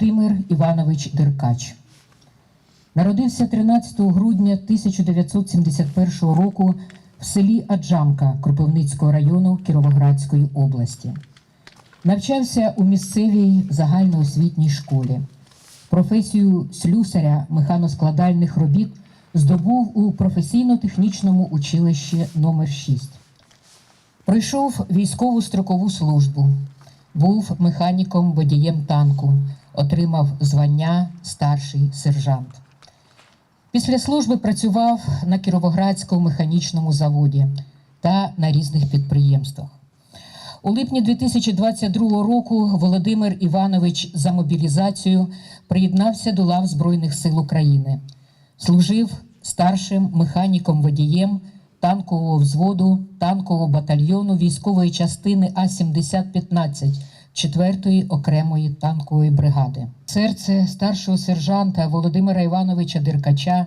Володимир Іванович Деркач. Народився 13 грудня 1971 року в селі Аджамка Кропивницького району Кіровоградської області. Навчався у місцевій загальноосвітній школі. Професію слюсаря механоскладальних робіт здобув у професійно-технічному училищі номер 6 Пройшов військову строкову службу, був механіком водієм танку, отримав звання старший сержант. Після служби працював на Кіровоградському механічному заводі та на різних підприємствах. У липні 2022 року Володимир Іванович за мобілізацію приєднався до лав Збройних сил України. Служив старшим механіком-водієм танкового взводу танкового батальйону військової частини А-7015 4-ї окремої танкової бригади. Серце старшого сержанта Володимира Івановича Деркача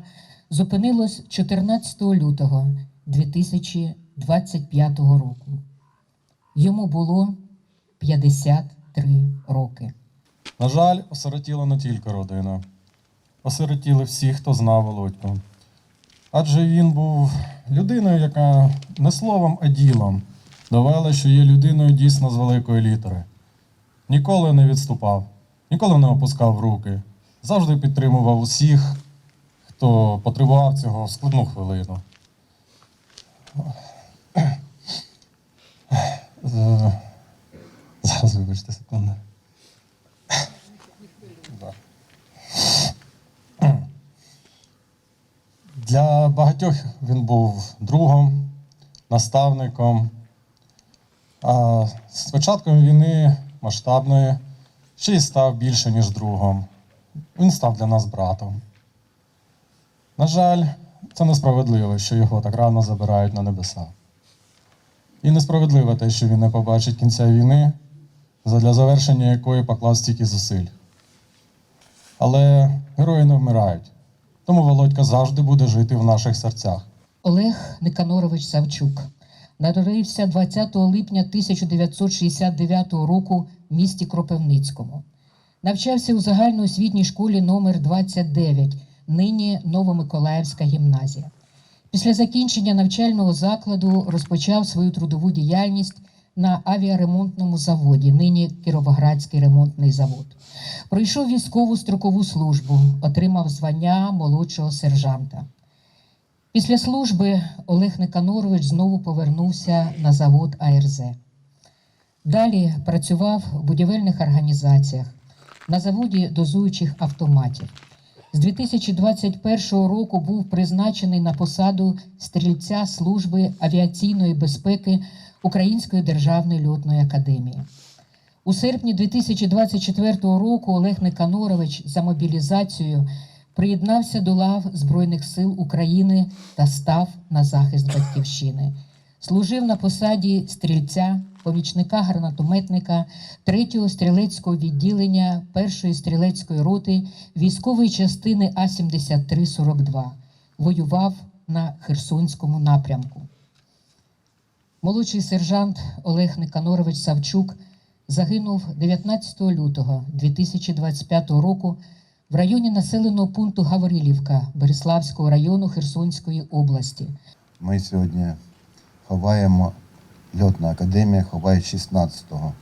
зупинилось 14 лютого 2025 року. Йому було 53 роки. На жаль, осиротіла не тільки родина. Осиротіли всі, хто знав Володьку. Адже він був людиною, яка не словом, а ділом довела, що є людиною дійсно з великої літери. Ніколи не відступав, ніколи не опускав руки, завжди підтримував усіх, хто потребував цього в складну хвилину. Е, Зараз вибачте секунду. Для багатьох він був другом, наставником. А з початком війни масштабної ще й став більше, ніж другом. Він став для нас братом. На жаль, це несправедливо, що його так рано забирають на небеса. І несправедливо те, що він не побачить кінця війни, задля завершення якої поклав стільки зусиль. Але герої не вмирають. Тому Володька завжди буде жити в наших серцях. Олег Никанорович Савчук народився 20 липня 1969 року в місті Кропивницькому. Навчався у загальноосвітній школі номер 29, нині Новомиколаївська гімназія. Після закінчення навчального закладу розпочав свою трудову діяльність на авіаремонтному заводі, нині Кіровоградський ремонтний завод. Пройшов військову строкову службу, отримав звання молодшого сержанта. Після служби Олег Никанорович знову повернувся на завод АРЗ. Далі працював в будівельних організаціях на заводі дозуючих автоматів. З 2021 року був призначений на посаду стрільця служби авіаційної безпеки Української державної льотної академії. У серпні 2024 року Олег Никанорович за мобілізацією приєднався до лав Збройних сил України та став на захист батьківщини. Служив на посаді стрільця, помічника гранатометника 3-го стрілецького відділення 1-ї стрілецької роти військової частини А-7342. Воював на Херсонському напрямку. Молодший сержант Олег Никанорович Савчук загинув 19 лютого 2025 року в районі населеного пункту Гаврилівка Береславського району Херсонської області. Ми сьогодні ховаємо льотна академія, ховає 16-го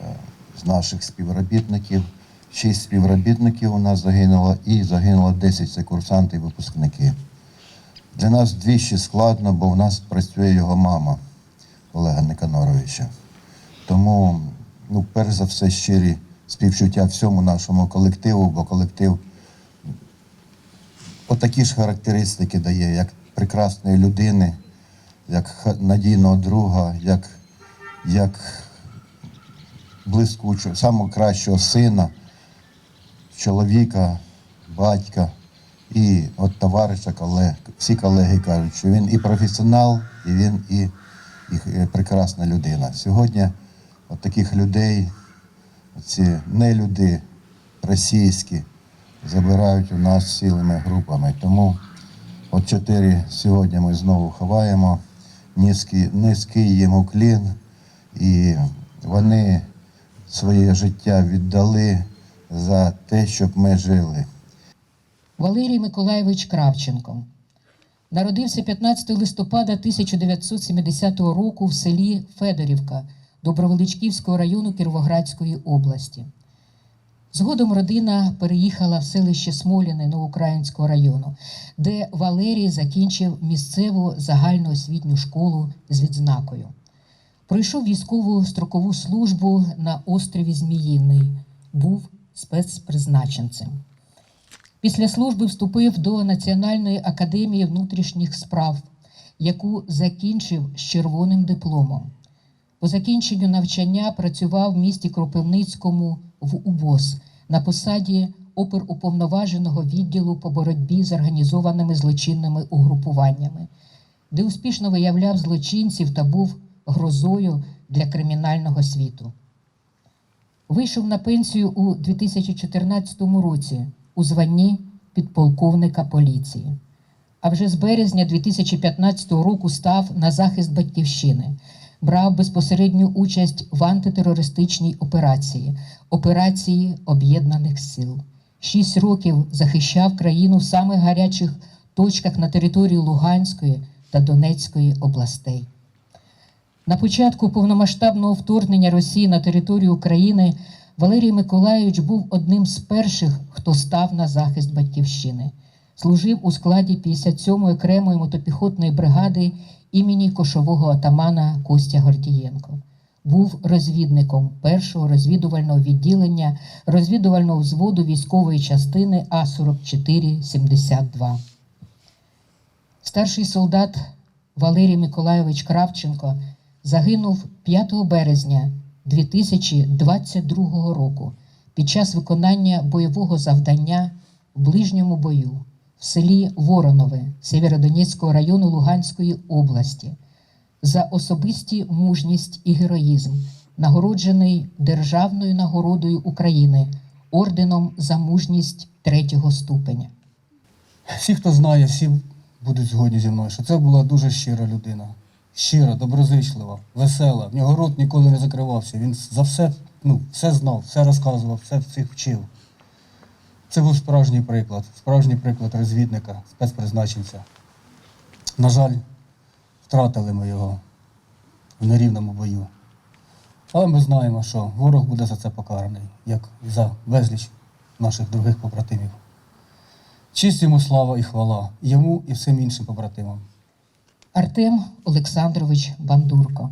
е, з наших співробітників. Шість співробітників у нас загинуло і загинуло 10 це курсанти і випускники. Для нас двічі складно, бо в нас працює його мама Олега Никаноровича. Тому, ну, перш за все, щирі співчуття всьому нашому колективу, бо колектив отакі ж характеристики дає, як прекрасної людини, як надійного друга, як, як блискучого, самого кращого сина, чоловіка, батька і от товариша колег. Всі колеги кажуть, що він і професіонал, і він і, і прекрасна людина. Сьогодні от таких людей, ці нелюди російські, забирають у нас цілими групами. Тому от чотири сьогодні ми знову ховаємо. Низький, низький їм уклін, і вони своє життя віддали за те, щоб ми жили. Валерій Миколайович Кравченко. Народився 15 листопада 1970 року в селі Федорівка Добровеличківського району Кіровоградської області. Згодом родина переїхала в селище Смоліне Новоукраїнського району, де Валерій закінчив місцеву загальноосвітню школу з відзнакою. Пройшов військову строкову службу на острові Зміїний, був спецпризначенцем. Після служби вступив до Національної академії внутрішніх справ, яку закінчив з червоним дипломом. По закінченню навчання працював в місті Кропивницькому в УБОС на посаді оперуповноваженого відділу по боротьбі з організованими злочинними угрупуваннями, де успішно виявляв злочинців та був грозою для кримінального світу. Вийшов на пенсію у 2014 році у званні підполковника поліції. А вже з березня 2015 року став на захист батьківщини, брав безпосередню участь в антитерористичній операції, операції Об'єднаних Сил. Шість років захищав країну в самих гарячих точках на території Луганської та Донецької областей. На початку повномасштабного вторгнення Росії на територію України Валерій Миколайович був одним з перших, хто став на захист батьківщини. Служив у складі 57-ї окремої мотопіхотної бригади імені кошового атамана Костя Гордієнко. Був розвідником першого розвідувального відділення розвідувального взводу військової частини А-44-72. Старший солдат Валерій Миколайович Кравченко загинув 5 березня 2022 року під час виконання бойового завдання в ближньому бою в селі Воронове Сєвєродонецького району Луганської області за особисті мужність і героїзм, нагороджений Державною нагородою України орденом за мужність третього ступеня. Всі, хто знає, всі будуть згодні зі мною, що це була дуже щира людина. Щира, доброзичлива, весела. В нього рот ніколи не закривався. Він за все, ну, все знав, все розказував, все всіх вчив. Це був справжній приклад, справжній приклад розвідника, спецпризначенця. На жаль, втратили ми його в нерівному бою. Але ми знаємо, що ворог буде за це покараний, як і за безліч наших других побратимів. Честь йому слава і хвала, йому і всім іншим побратимам. Артем Олександрович Бандурко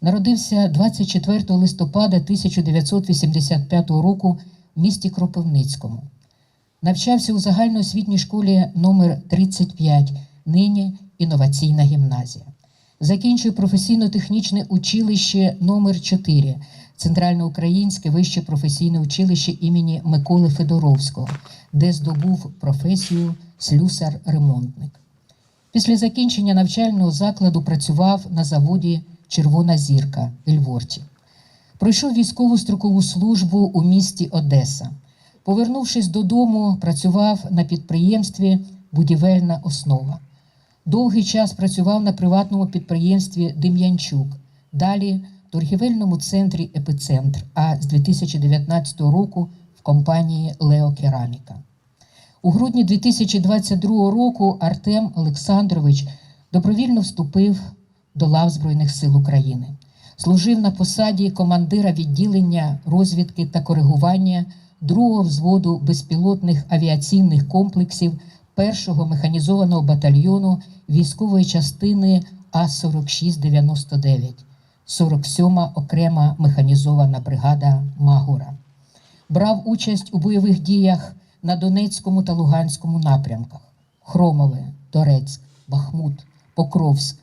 народився 24 листопада 1985 року в місті Кропивницькому. Навчався у загальноосвітній школі номер 35, нині інноваційна гімназія. Закінчив професійно-технічне училище номер 4 Центральноукраїнське вище професійне училище імені Миколи Федоровського, де здобув професію слюсар-ремонтник. Після закінчення навчального закладу працював на заводі Червона зірка в Льворті. Пройшов військову строкову службу у місті Одеса. Повернувшись додому, працював на підприємстві Будівельна основа. Довгий час працював на приватному підприємстві Дем'янчук, далі в торгівельному центрі Епицентр, а з 2019 року в компанії Лео Кераміка. У грудні 2022 року Артем Олександрович добровільно вступив до лав Збройних сил України. Служив на посаді командира відділення розвідки та коригування другого взводу безпілотних авіаційних комплексів першого механізованого батальйону військової частини А-4699, 47-ма окрема механізована бригада Магура брав участь у бойових діях на Донецькому та Луганському напрямках: Хромове, Торецьк, Бахмут, Покровськ.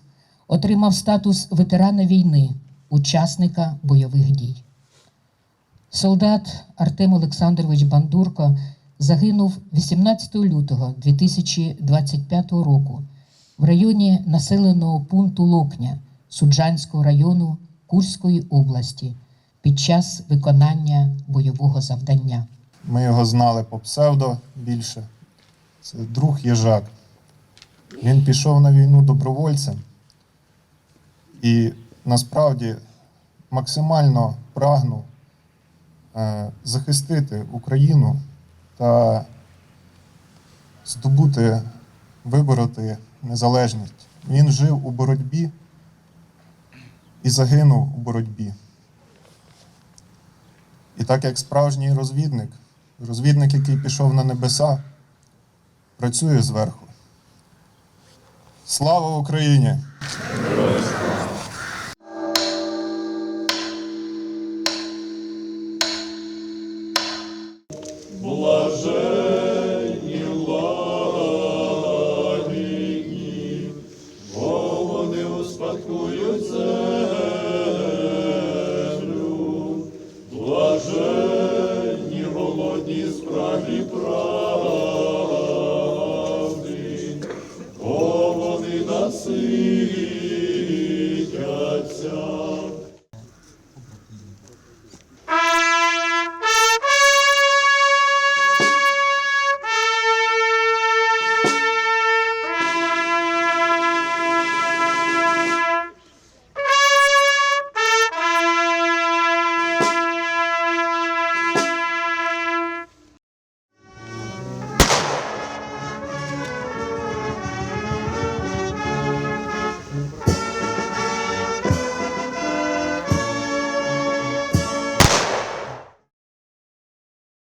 Отримав статус ветерана війни, учасника бойових дій. Солдат Артем Олександрович Бандурко загинув 18 лютого 2025 року в районі населеного пункту Локня Суджанського району Курської області під час виконання бойового завдання. Ми його знали по псевдо більше. Це друг їжак. Він пішов на війну добровольцем і насправді максимально прагнув захистити Україну та здобути, вибороти незалежність. Він жив у боротьбі і загинув у боротьбі. І так як справжній розвідник, розвідник, який пішов на небеса, працює зверху. Слава Україні!